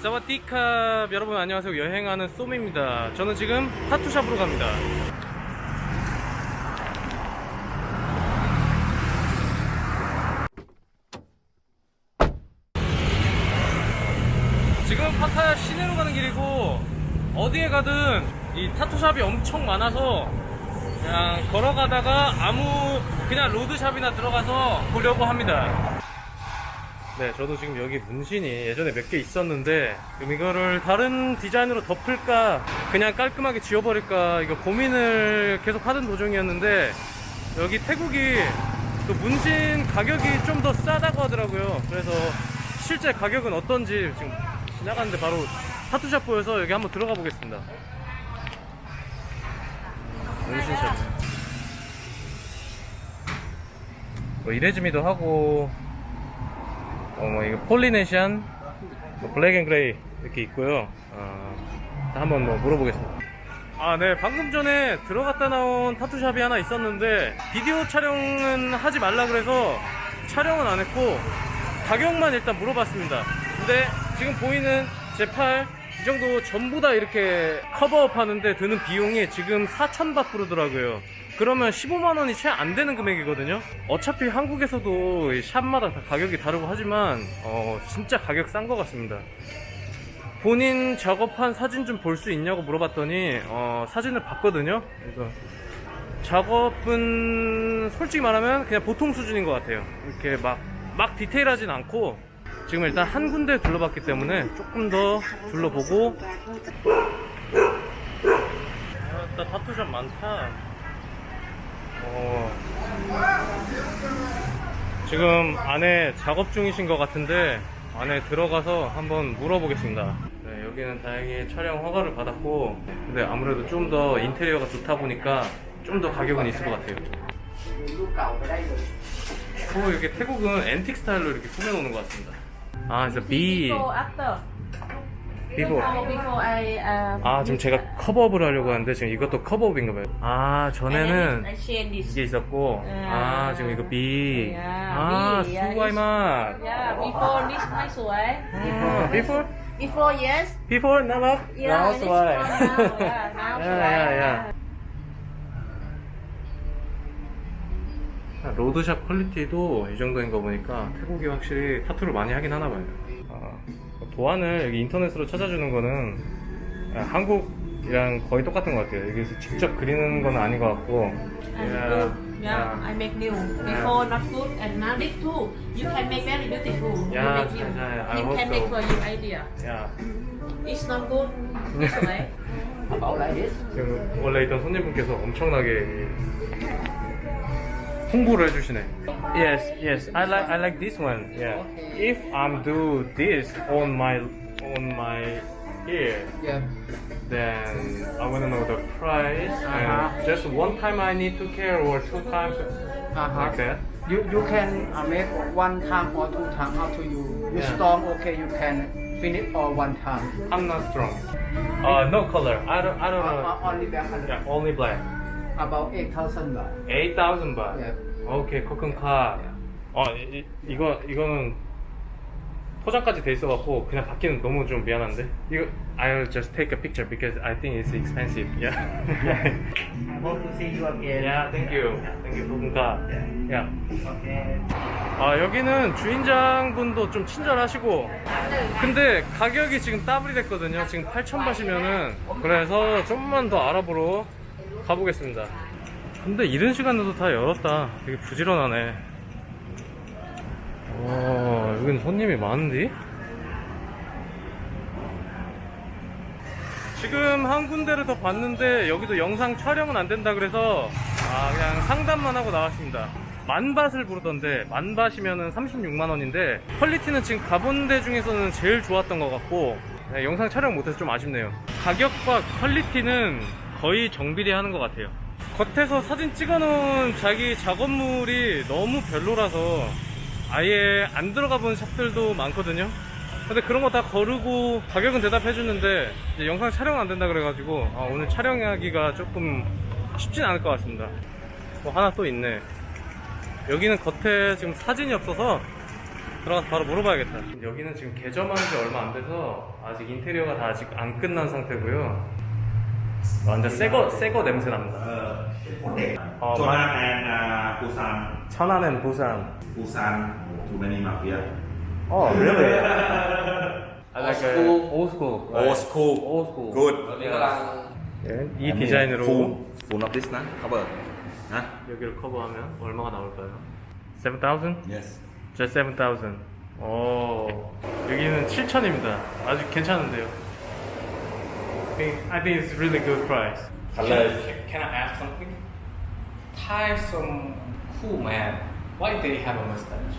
사와디캅 여러분 안녕하세요. 여행하는 쏨입니다. 저는 지금 타투샵으로 갑니다. 지금 파타야 시내로 가는 길이고 어디에 가든 이 타투샵이 엄청 많아서 그냥 걸어가다가 아무 그냥 로드샵이나 들어가서 보려고 합니다 네, 저도 지금 여기 문신이 예전에 몇 개 있었는데 그럼 이거를 다른 디자인으로 덮을까 그냥 깔끔하게 지워버릴까 이거 고민을 계속 하던 도중이었는데 여기 태국이 그 문신 가격이 좀 더 싸다고 하더라고요. 그래서 실제 가격은 어떤지 지금 지나가는데 바로 타투샵 보여서 여기 한번 들어가 보겠습니다. 문신샵. 뭐 이레즈미도 하고 어, 뭐, 이거 폴리네시안, 뭐 블랙 앤 그레이 이렇게 있고요. 어, 한번 뭐 물어보겠습니다. 아, 네. 방금 전에 들어갔다 나온 타투샵이 하나 있었는데, 비디오 촬영은 하지 말라 그래서 촬영은 안 했고, 가격만 일단 물어봤습니다. 근데 지금 보이는 제 팔, 이 정도 전부 다 이렇게 커버업 하는데 드는 비용이 지금 4,000바 부르더라고요. 그러면 15만 원이 채 안 되는 금액이거든요. 어차피 한국에서도 이 샵마다 다 가격이 다르고 하지만, 어, 진짜 가격 싼 것 같습니다. 본인 작업한 사진 좀 볼 수 있냐고 물어봤더니, 어, 사진을 봤거든요. 그래서 작업은 솔직히 말하면 그냥 보통 수준인 것 같아요. 이렇게 막, 막 디테일하진 않고, 지금 일단 한 군데 둘러봤기 때문에 조금 더 둘러보고, 아, 타투샵 많다. 어, 지금 안에 작업 중이신 것 같은데 안에 들어가서 한번 물어보겠습니다. 네, 여기는 다행히 촬영 허가를 받았고 근데 아무래도 좀 더 인테리어가 좋다 보니까 좀 더 가격은 있을 것 같아요. 어, 이게 태국은 앤틱 스타일로 이렇게 꾸며놓는 것 같습니다. 아, 진짜 B. Before, after. Before. Before, before I. Uh, 아, 지금 제가 커버업을 하려고 하는데 지금 이것도 커버업인가 봐요. 아, and 전에는 I change this. 이게 있었고, 아, 지금 이거 B. Yeah, 아, B, yeah, 수고이맛. Yeah, before this nice way. 아, before? Before yes. Before, now, Yeah, now, this 수고이. one now. Yeah, now 야, 야, 야. 아, 로드샵 퀄리티도 이 정도인 거 보니까 태국이 확실히 타투를 많이 하긴 하나 봐요. 아, 도안을 여기 인터넷으로 찾아주는 거는 아, 한국이랑 거의 똑같은 것 같아요. 여기서 직접 그리는 건 아닌 것 같고. Yeah, 야. I make new. Before not good and now this too. You can make very beautiful. Yeah, you make new. yeah, I you hope can so. make for your idea. 야, It's not good. This way. About like this? 지금 원래 있던 손님분께서 엄청나게 홍보를 해주시네. Yes, yes, I like I like this one. Yeah. If I'm do this on my on my ear, Yeah. then I wanna know the price. Uh-huh. And just one time I need to care or two times Uh-huh. like that. You you can uh, make one time or two time up to you. You Yeah. strong, okay, you can finish all one time. I'm not strong. Uh, no color. I don't I don't Uh, know. uh, only black color. Yeah, only black. About 8,000 baht. 8,000 baht. Yeah. 오케이 코큰카 어 이, 이 거 이거는 포장까지 돼 있어갖고 그냥 받기는 너무 좀 미안한데 이거 I'll just take a picture because I think it's expensive yeah I hope to see you again. yeah thank you thank you 코큰카 yeah Okay. 아 여기는 주인장분도 좀 친절하시고 근데 가격이 지금 더블이 됐거든요 지금 8,000바시면은 그래서 좀만 더 알아보러 가보겠습니다. 근데 이른 시간에도 다 열었다. 되게 부지런하네. 와 여기는 손님이 많은데 지금 한 군데를 더 봤는데 여기도 영상 촬영은 안 된다 그래서 아 그냥 상담만 하고 나왔습니다. 만밭을 부르던데 만밭이면은 36만 원인데 퀄리티는 지금 가본 데 중에서는 제일 좋았던 것 같고 네, 영상 촬영 못해서 좀 아쉽네요. 가격과 퀄리티는 거의 정비례 하는 것 같아요 겉에서 사진 찍어놓은 자기 작업물이 너무 별로라서 아예 안 들어가 본 샵들도 많거든요 근데 그런 거 다 거르고 가격은 대답해 주는데 영상 촬영 안 된다 그래가지고 아, 오늘 촬영하기가 조금 쉽진 않을 것 같습니다 뭐 하나 또 있네 여기는 겉에 지금 사진이 없어서 들어가서 바로 물어봐야겠다. 여기는 지금 개점한 지 얼마 안 돼서 아직 인테리어가 다 아직 안 끝난 상태고요. 완전 새거 새거 냄새 납니다. เออเป็นคนเด็ก อ๋อ โจนาแมนอ่าปูซาน 천안엔 부산. ปูซานทูแมนี่มาเฟีย Oh, really? I Old like school. a old school. Old school. Old school. กูด ตอนนี้กำลัง 예, 이 디자인으로 ฟูฟูนอฟดิสนะเขาเบิร์นะ 여기를 커버하면 얼마가 나올까요? 7,000? yes just 7,000. 오, 여기는 7,000입니다. 아주 괜찮은데요. I think, I think it's really good price. Color. Can, can I ask something? Thai some cool man. Why they have a mustache?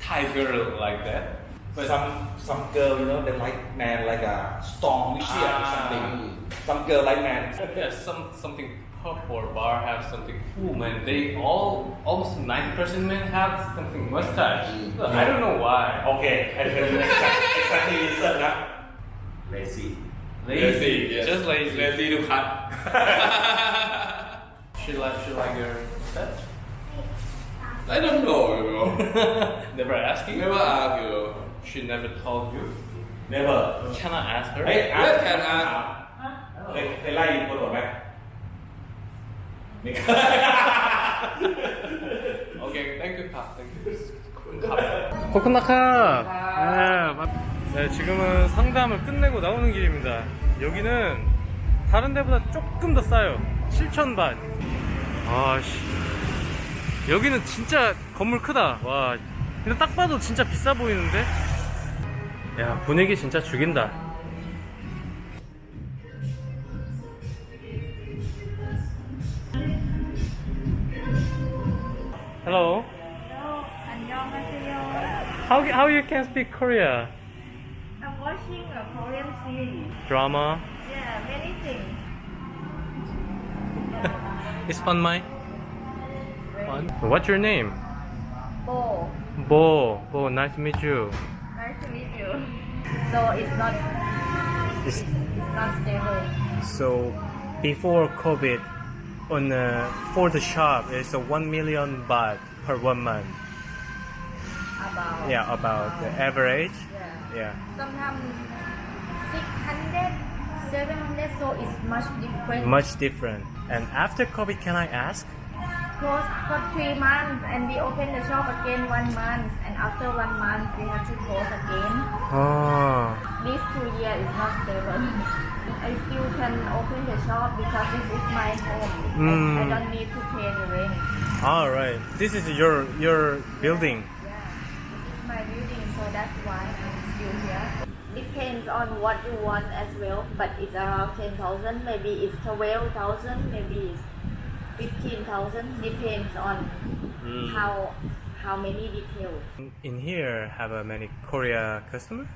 Thai girl like that. But some some girl you know they like man like a strong Russian or Ah. something some girl like man yeah, some something pub or bar have something cool man. They all almost ninety percent men have something mustache. I don't know why. okay I tell you exactly exactly reason Lazy. lazy yes. Just lazy. Lazy to cut. She like she like your pet? I don't know, you know. never ask you. Never ask you. She never told you. Never. Can I ask her? Hey, ask, can ask. เคยเคยไล่ยิงคนหมดไหมไม่เคย okay thank you ครับ thank you ขอบคุณนะครับ 네, 지금은 상담을 끝내고 나오는 길입니다. 여기는 다른 데보다 조금 더 싸요. 7,000반. 아, 씨. 여기는 진짜 건물 크다. 와. 근데 딱 봐도 진짜 비싸 보이는데? 야, 분위기 진짜 죽인다. Hello. Hello, 안녕하세요. How how you can speak Korea? Watching a Korean series. Drama. Yeah, many things. It's fun, my. Fun. What's your name? Bo, Bo. Bo. Nice to meet you. nice to meet you. So it's not It's, it's not stable. so before COVID, on uh, for the shop, it's a one million baht per one month. About Yeah, about the average. Yeah. Sometimes 600, 700. So it's much different. Much different. And after COVID, can I ask? Close for three months, and we open the shop again one month, and after one month we have to close again. Oh. These two years is not stable. I still can open the shop because this is my home. I- I, Mm. don't need to pay the rent. All right. This is your your building. Yeah, this is my building, so that's why I'm here. Depends on what you want as well, but it's around 10,000, maybe it's 12,000, maybe it's 15,000, depends on hmm. how how many details. In here, have a many Korea customer.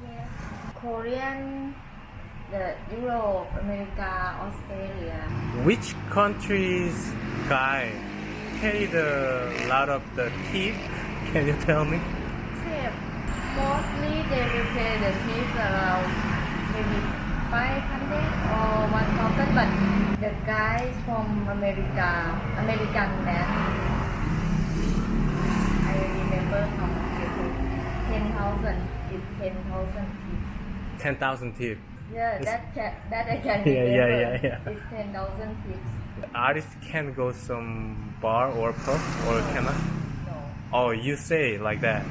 Yes. Korean, the Europe, America, Australia. Which countries guy pay the lot of the tip? Can you tell me? Mostly they will pay the tip around maybe 500 or 1000, but the guys from America, American man, I remember how much they took. 10,000 is 10,000 tips. Ten thousand tip. Yeah, that can, that I can Yeah, yeah, remember. yeah, yeah. It's 10,000 tips. The artist can go some bar or pub or cannot. No. Oh, you say like that.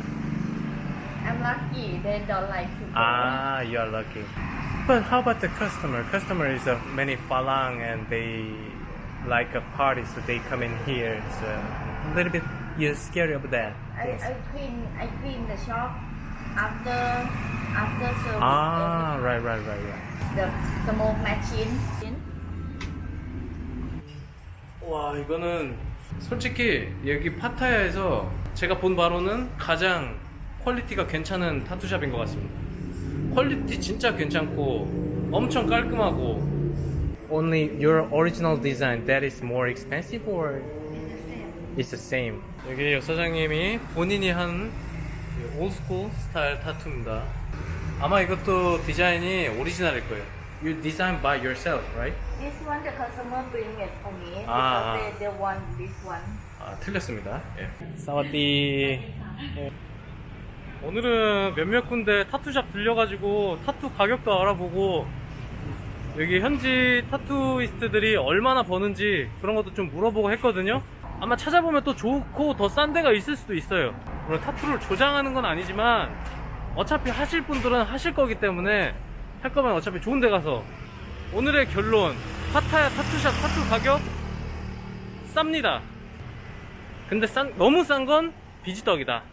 I'm lucky they don't like to go. Ah, you are lucky. But how about the customer? Customer is a many falang and they like a party, so they come in here. So a little bit you're scared of that. I, things. I clean I clean the shop after after service. Ah, right, right, right, right. The smoke machine. 와 이거는 솔직히 여기 파타야에서 제가 본 바로는 가장 퀄리티가 괜찮은 타투샵인 것 같습니다. 퀄리티 진짜 괜찮고 엄청 깔끔하고. Only your original design that is more expensive or it's the same. 여기 여사장님이 본인이 한 올스쿨 스타일 타투입니다. 아마 이것도 디자인이 오리지널일 거예요. You design by yourself, right? This one the customer bring it for me Ah. because they, they want this one. 아, 틀렸습니다. 예. 사와디. 오늘은 몇몇 군데 타투샵 들려가지고 타투 가격도 알아보고 여기 현지 타투이스트들이 얼마나 버는지 그런 것도 좀 물어보고 했거든요. 아마 찾아보면 또 좋고 더 싼 데가 있을 수도 있어요. 물론 타투를 조장하는 건 아니지만 어차피 하실 분들은 하실 거기 때문에 할 거면 어차피 좋은 데 가서 오늘의 결론 파타야 타투샵 타투 가격 쌉니다. 근데 싼, 너무 싼 건 비지떡이다.